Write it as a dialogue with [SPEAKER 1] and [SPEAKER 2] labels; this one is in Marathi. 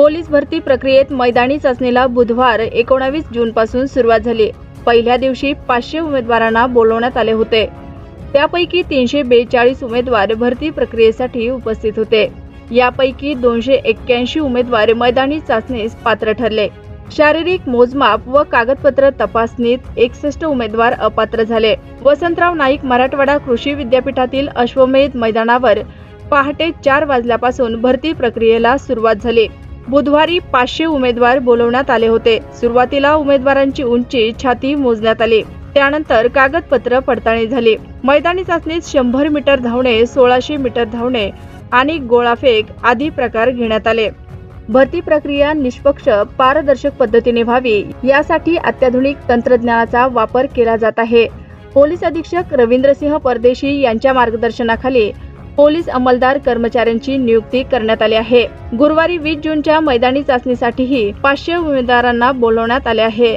[SPEAKER 1] पोलीस भरती प्रक्रियेत मैदानी चाचणीला बुधवार एकोणावीस जून पासून सुरुवात झाली. पहिल्या दिवशी पाचशे उमेदवारांना बोलवण्यात आले होते. त्यापैकी तीनशे बेचाळीस उमेदवार भरती प्रक्रियेसाठी उपस्थित होते. यापैकी दोनशे एक्क्याऐंशी उमेदवार मैदानी चाचणीस पात्र ठरले. शारीरिक मोजमाप व कागदपत्र तपासणीत एकसष्ट उमेदवार अपात्र झाले. वसंतराव नाईक मराठवाडा कृषी विद्यापीठातील अश्वमेध मैदानावर पहाटे चार वाजल्यापासून भरती प्रक्रियेला सुरुवात झाली. बुधवारी पाचशे उमेदवार बोलवण्यात आले होते. सुरुवातीला उमेदवारांची उंची छाती मोजण्यात आली. त्यानंतर कागदपत्र पडताळणी झाली. मैदानी चाचणीत शंभर मीटर धावणे सोळाशे मीटर धावणे आणि गोळाफेक आदी प्रकार घेण्यात आले. भरती प्रक्रिया निष्पक्ष पारदर्शक पद्धतीने व्हावी यासाठी अत्याधुनिक तंत्रज्ञानाचा वापर केला जात आहे. पोलीस अधीक्षक रवींद्रसिंह परदेशी यांच्या मार्गदर्शनाखाली पोलीस अंमलदार कर्मचाऱ्यांची नियुक्ती करण्यात आली आहे. गुरुवारी वीस जूनच्या मैदानी चाचणीसाठीही पाचशे उमेदवारांना बोलवण्यात आले आहे.